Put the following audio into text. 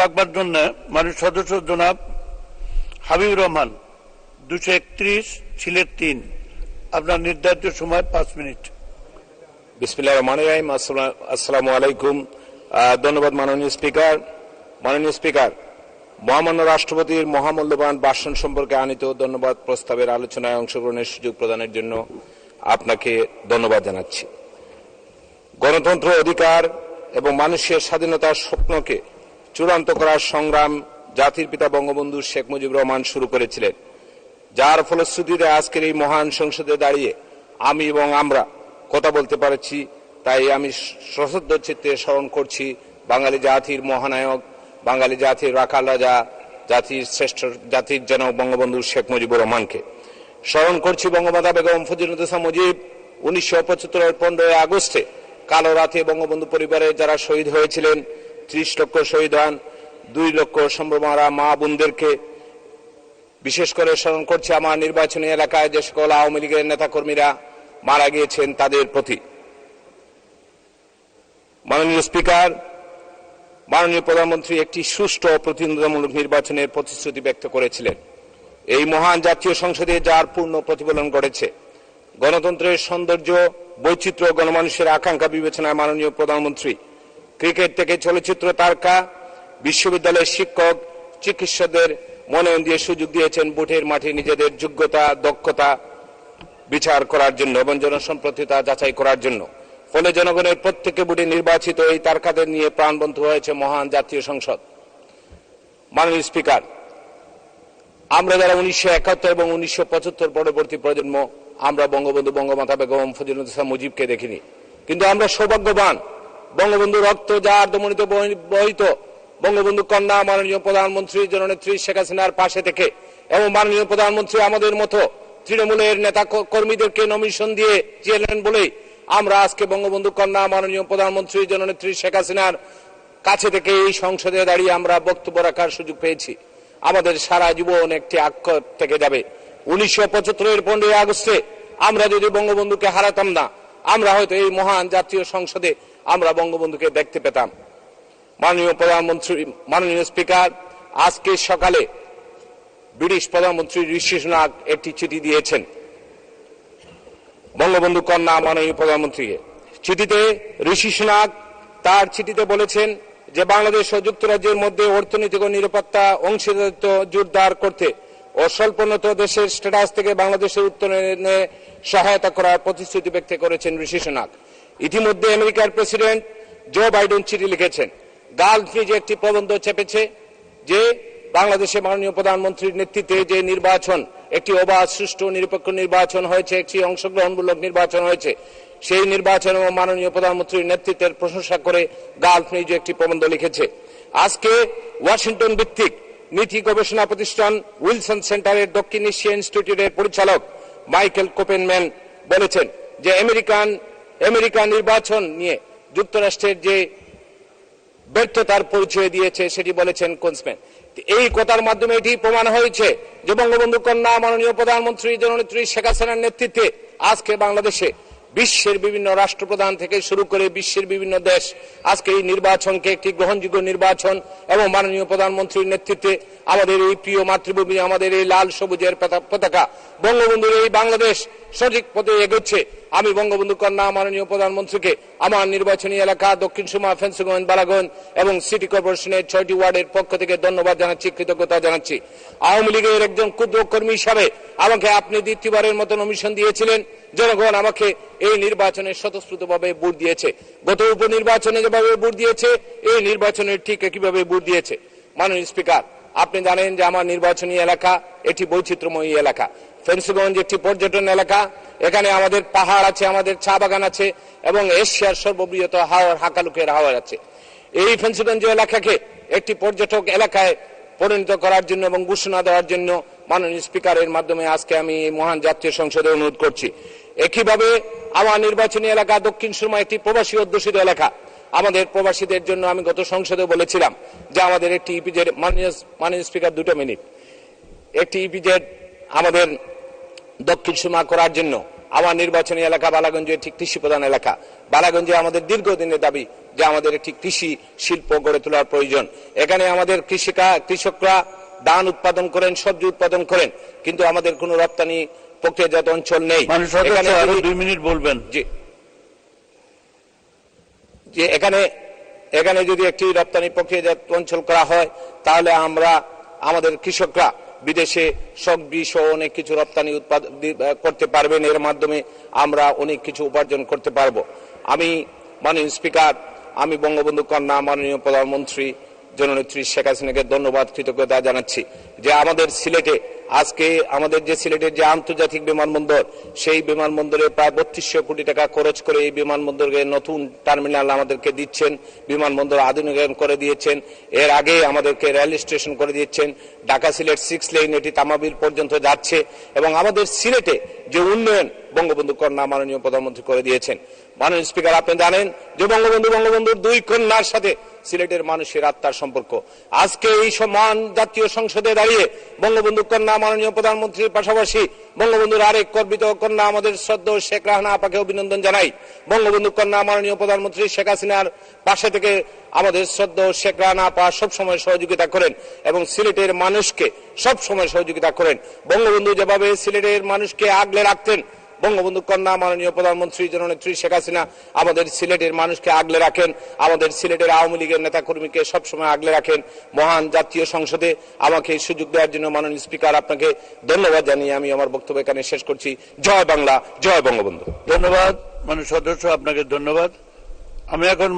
রাখবার জন্য মানুষ সদস্য জনাব হাবিবুর রহমান, দুশো একত্রিশ ছিলের তিন। আপনার নির্ধারিত সময় পাঁচ মিনিট। বিসমিল্লাহ রহমান রাহিম আসসালামু আলাইকুম। ধন্যবাদ মাননীয় স্পিকার। মাননীয় স্পিকার, মহামান্য রাষ্ট্রপতির মহামূল্যবান ভাষণ সম্পর্কে আনিত ধন্যবাদ প্রস্তাবের আলোচনায় অংশগ্রহণের সুযোগ প্রদানের জন্য আপনাকে ধন্যবাদ জানাচ্ছি। গণতন্ত্র অধিকার এবং মানুষের স্বাধীনতার স্বপ্নকে চূড়ান্ত করার সংগ্রাম জাতির পিতা বঙ্গবন্ধু শেখ মুজিবুর রহমান শুরু করেছিলেন। যার ফলশ্রুতিতে আজকের এই মহান সংসদে দাঁড়িয়ে আমি এবং আমরা কথা বলতে পারছি, তাই আমি সশ্রদ্ধ চিত্তে স্মরণ করছি বাঙালি জাতির মহানায়ক, বাঙালি জাতির রাখাল রাজা, জাতির শ্রেষ্ঠ, জাতির জনক বঙ্গবন্ধু শেখ মুজিবুর রহমানকে। স্মরণ করছি বঙ্গমাতা বেগম ফজিলুদ্দোসা মুজিব, উনিশশো পঁচাত্তরের পনেরোই আগস্টে কালো রাতে বঙ্গবন্ধু পরিবারে যারা শহীদ হয়েছিলেন ত্রিশ লক্ষ শহীদ হন, দুই লক্ষ সম্ভ্রমারা মা বোনদেরকে বিশেষ করে স্মরণ করছি আমার নির্বাচনী এলাকায় যে সকল আওয়ামী লীগের নেতাকর্মীরা মারা গিয়েছেন তাদের প্রতি। মাননীয় স্পিকার, মাননীয় প্রধানমন্ত্রী একটি সুষ্ঠু প্রতিনিধিত্বমূলক নির্বাচনের প্রতিশ্রুতি ব্যক্ত করেছিলেন। এই মহান জাতীয় সংসদে যার পূর্ণ প্রতিফলন ঘটেছে। গণতন্ত্রের সৌন্দর্য, বৈচিত্র্য, গণমানুষের আকাঙ্ক্ষা বিবেচনায় মাননীয় প্রধানমন্ত্রী ক্রিকেট থেকে চলচ্চিত্র তারকা, বিশ্ববিদ্যালয়ের শিক্ষক, চিকিৎসকদের মনোনয়ন দিয়ে সুযোগ দিয়েছেন বুটের মাঠে নিজেদের যোগ্যতা, দক্ষতা বিচার করার জন্য এবং জনসম্পৃক্ততা যাচাই করার জন্য। ফলে জনগণের প্রত্যেকে বুটে নির্বাচিত এই তারকাদের নিয়ে প্রাণবন্ধ হয়েছে মহান জাতীয় সংসদ। মাননীয় স্পিকার, আমরা যারা উনিশশো একাত্তর এবং উনিশশো পঁচাত্তর পরবর্তী প্রজন্ম, আমরা বঙ্গবন্ধু বঙ্গমাতা বেগম ইসলাম মুজিবকে দেখিনি। কিন্তু আমরা সৌভাগ্যবান বঙ্গবন্ধু রক্ত যার দমনিত বহিত। বঙ্গবন্ধু কন্যা মাননীয় প্রধানমন্ত্রী জননেত্রী শেখ হাসিনার পাশে থেকে এবং মাননীয় প্রধানমন্ত্রী আমাদের মতো তৃণমূলের নেতা কর্মীদেরকে নমিশন দিয়ে চেয়েলেন বলেই আমরা আজকে বঙ্গবন্ধু কন্যা মাননীয় প্রধানমন্ত্রী জননেত্রী শেখ হাসিনার কাছে থেকে এই সংসদে দাঁড়িয়ে আমরা বক্তব্য রাখার সুযোগ পেয়েছি। আমাদের সারা জীবন একটি আক্ষর থেকে যাবে। উনিশশো পঁচাত্তরের পনেরোই আগস্টে আমরা যদি বঙ্গবন্ধুকে হারাতাম না, আমরা হয়তো এই মহান জাতীয় সংসদে আমরা বঙ্গবন্ধুকে দেখতে পেতাম। মাননীয় প্রধানমন্ত্রী, মাননীয় স্পিকার, আজকে সকালে ব্রিটিশ প্রধানমন্ত্রী ঋষি সুনাক একটি চিঠি দিয়েছেন। বঙ্গবন্ধু কন্যা মাননীয় প্রধানমন্ত্রীকে। চিঠিতে ঋষি সুনাক তার চিঠিতে বলেছেন যে, বাংলাদেশ ও যুক্তরাজ্যের মধ্যে অর্থনৈতিক ও নিরাপত্তা অংশীদারিত্ব জোরদার করতে ও স্বল্পোন্নত দেশের স্ট্যাটাস থেকে বাংলাদেশের উত্তরণে সহায়তা করার প্রতিশ্রুতি ব্যক্ত করেছেন ঋষি সুনাক। ইতিমধ্যে আমেরিকার প্রেসিডেন্ট জো বাইডেন চিঠি লিখেছেন। গাল যে একটি প্রবন্ধ চেপেছে যে বাংলাদেশে মাননীয় প্রধানমন্ত্রীর নেতৃত্বে যে নির্বাচন, একটি অবাধ, সুষ্ঠু, নিরপেক্ষ নির্বাচন হয়েছে, একটি অংশগ্রহণমূলক নির্বাচন হয়েছে, সেই নির্বাচন এবং মাননীয় প্রধানমন্ত্রীর নেতৃত্বের প্রশংসা করে গালফ নিউজ একটি প্রবন্ধ লিখেছে। আজকে ওয়াশিংটন ভিত্তিক নীতি গবেষণা প্রতিষ্ঠান উইলসন সেন্টারের দক্ষিণ এশিয়া ইনস্টিটিউটের পরিচালক মাইকেল কোপেনম্যান বলেছেন যে আমেরিকান আমেরিকান নির্বাচন নিয়ে যুক্তরাষ্ট্রের যে ব্যর্থতার পরিচয় দিয়েছে, সেটি বলেছেন কোন্সম্যান। এই কথার মাধ্যমে এটি প্রমাণ হয়েছে যে বঙ্গবন্ধু কন্যা মাননীয় প্রধানমন্ত্রী জননেত্রী শেখ হাসিনার নেতৃত্বে আজকে বাংলাদেশে বিশ্বের বিভিন্ন রাষ্ট্রপ্রধান থেকে শুরু করে বিশ্বের বিভিন্ন দেশ আজকে এই নির্বাচনকে একটি গ্রহণযোগ্য নির্বাচন এবং মাননীয় প্রধানমন্ত্রীর নেতৃত্বে আমাদের এই প্রিয় মাতৃভূমি, আমাদের এই লাল সবুজের পতা- পতাকা। বঙ্গবন্ধুর এই বাংলাদেশ সঠিক পথে এগোচ্ছে। আমি বঙ্গবন্ধু কন্যা, মাননীয় প্রধানমন্ত্রীকে। আমার নির্বাচনী এলাকা দক্ষিণ সুমা, ফেন্সগঞ্জ, বালাগঞ্জ এবং সিটি কর্পোরেশনের ছয়টি ওয়ার্ডের পক্ষ থেকে ধন্যবাদ জানাচ্ছি, কৃতজ্ঞতা জানাচ্ছি। আওয়ামী লীগের একজন ক্ষুদ্র কর্মী হিসাবে আমাকে আপনি দ্বিতীয়বারের মতো নমিশন দিয়েছিলেন। জনগণ আমাকে এই নির্বাচনে স্বতঃস্ফূর্তভাবে ভোট দিয়েছে। গত উপনির্বাচনে যেভাবে ভোট দিয়েছে, এই নির্বাচনে ঠিক একইভাবে ভোট দিয়েছে। মাননীয় স্পিকার আপনি জানেন যে আমার নির্বাচনী এলাকা একটি বৈচিত্র্যময়ী এলাকা। ফেন্সগঞ্জ একটি পর্যটন এলাকা। এখানে আমাদের পাহাড় আছে, আমাদের চা বাগান আছে এবং এশিয়ার সর্ববৃহৎ হাওয়ার হাকালুকের হাওয়ার আছে। এই ফেন্সগঞ্জ এলাকাকে একটি পর্যটক এলাকায় পরিণত করার জন্য এবং ঘোষণা দেওয়ার জন্য মাননীয় স্পিকারের মাধ্যমে আজকে আমি এই মহান জাতীয় সংসদে অনুরোধ করছি। একইভাবে আমার নির্বাচনী এলাকা দক্ষিণ সুরমা একটি প্রবাসী অধ্যুষিত এলাকা। আমাদের প্রবাসীদের জন্য আমি গত সংসদে বলেছিলাম যে আমাদের একটি ইপিজেড মাননীয় মাননীয় স্পিকার দুটো মিনিট। একটি ইপিজেড আমাদের দক্ষিণ সীমা করার জন্য আমার নির্বাচনী এলাকা বালাগঞ্জ একটি কৃষি প্রধান এলাকা। বালাগঞ্জে আমাদের দীর্ঘদিনের দাবি যে আমাদের একটি কৃষি শিল্প গড়ে তোলার প্রয়োজন। এখানে আমাদের কৃষিকা কৃষকরা ধান উৎপাদন করেন সবজি উৎপাদন করেন কিন্তু আমাদের কোনো রপ্তানি প্রক্রিয়াজাত অঞ্চল নেই। দুই মিনিট বলবেন। জি। যে এখানে এখানে যদি একটি রপ্তানি প্রক্রিয়াজাত অঞ্চল করা হয়, তাহলে আমরা, আমাদের কৃষকরা বিদেশে সবজি সহ অনেক কিছু রপ্তানি উৎপাদন করতে পারবেন। এর মাধ্যমে আমরা অনেক কিছু উপার্জন করতে পারব। আমি মাননীয় স্পিকার, আমি বঙ্গবন্ধু কন্যা, মাননীয় প্রধানমন্ত্রী, জননেত্রী শেখ হাসিনাকে ধন্যবাদ, কৃতজ্ঞতা জানাচ্ছি যে আমাদের সিলেটে আজকে আমাদের যে সিলেটের যে আন্তর্জাতিক বিমানবন্দর, সেই বিমানবন্দরে প্রায় বত্রিশশো কোটি টাকা খরচ করে এই বিমানবন্দরকে নতুন টার্মিনাল আমাদেরকে দিচ্ছেন, বিমানবন্দর আধুনিকায়ন করে দিয়েছেন। এর আগে আমাদেরকে রেল স্টেশন করে দিয়েছেন। ঢাকা সিলেট সিক্স লেন, এটি তামাবিল পর্যন্ত যাচ্ছে এবং আমাদের সিলেটে যে উন্নয়ন, বঙ্গবন্ধু কন্যা মাননীয় প্রধানমন্ত্রী করে দিয়েছেন। মাননীয় স্পিকার, আপনি জানেন যে বঙ্গবন্ধু, বঙ্গবন্ধুর দুই কন্যার সাথে সিলেটের মানুষের আত্মার সম্পর্ক। আজকে এই সমান জাতীয় সংসদে দাঁড়িয়ে বঙ্গবন্ধু কন্যা মাননীয় প্রধানমন্ত্রীর পাশাপাশি বঙ্গবন্ধুর আরেক গর্বিত কন্যা আমাদের সদ্য শেখ রাহানা আপাকে অভিনন্দন জানাই। বঙ্গবন্ধু কন্যা মাননীয় প্রধানমন্ত্রী শেখ হাসিনার পাশে থেকে আমাদের সদ্য শেখ রাহানা আপা সবসময় সহযোগিতা করেন এবং সিলেটের মানুষকে সবসময় সহযোগিতা করেন। বঙ্গবন্ধু যেভাবে সিলেটের মানুষকে আগলে রাখতেন বঙ্গবন্ধু কন্যা মাননীয় প্রধানমন্ত্রী জননেত্রী শেখ হাসিনা আমাদের সিলেটের মানুষকে আগলে রাখেন, আমাদের সিলেটের আওয়ামী লীগের নেতাকর্মীকে সবসময় আগলে রাখেন। মহান জাতীয় সংসদে আমাকে এই সুযোগ দেওয়ার জন্য মাননীয় স্পিকার আপনাকে ধন্যবাদ জানিয়ে আমি আমার বক্তব্য এখানে শেষ করছি। জয় বাংলা, জয় বঙ্গবন্ধু। ধন্যবাদ। মানুষ সদস্য, আপনাকে ধন্যবাদ। আমি এখন